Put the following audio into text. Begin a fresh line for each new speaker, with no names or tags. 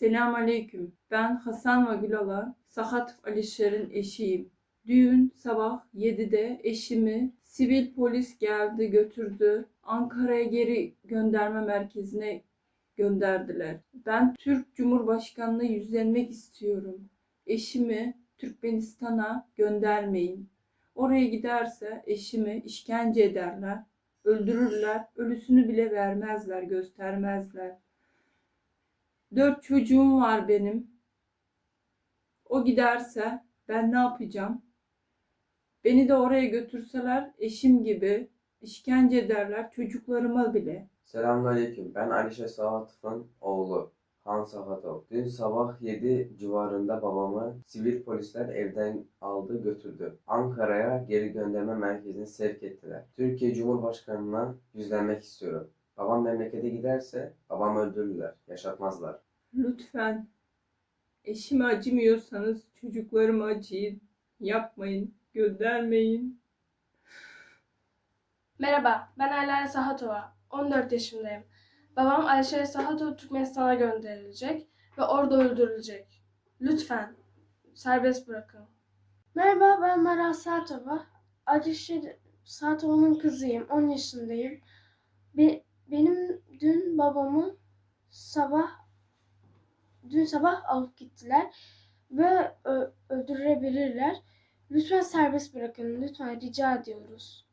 Selam aleyküm. Ben Hasan ve Gülala, Sahat Alişer'in eşiyim. Düğün sabah 7'de eşimi sivil polis geldi götürdü. Ankara'ya geri gönderme merkezine gönderdiler. Ben Türk Cumhurbaşkanlığı yüzlenmek istiyorum. Eşimi Türkmenistan'a göndermeyin. Oraya giderse eşimi işkence ederler, öldürürler, ölüsünü bile vermezler, göstermezler. Dört çocuğum var benim. O giderse ben ne yapacağım? Beni de oraya götürseler eşim gibi işkence ederler çocuklarıma bile.
Selamünaleyküm. Ben Alişe Sahatov'un oğlu Han Sahatov. Dün sabah 7 civarında babamı sivil polisler evden aldı götürdü. Ankara'ya geri gönderme merkezine sevk ettiler. Türkiye Cumhurbaşkanı'na yüzlenmek istiyorum. Babam memlekete giderse babamı öldürürler, yaşatmazlar.
Lütfen eşime acımıyorsanız çocuklarıma acıyın. Yapmayın, göndermeyin.
Merhaba, ben Aylana Sahatova. 14 yaşındayım. Babam Ayşe Sahatov Türkmenistan'a gönderilecek ve orada öldürülecek. Lütfen serbest bırakın.
Merhaba ben Meral Saatova. Alişir Saatova'nın kızıyım. 10 yaşındayım. Dün babamı sabah dün sabah alıp gittiler ve öldürebilirler. Lütfen serbest bırakın. Lütfen rica ediyoruz.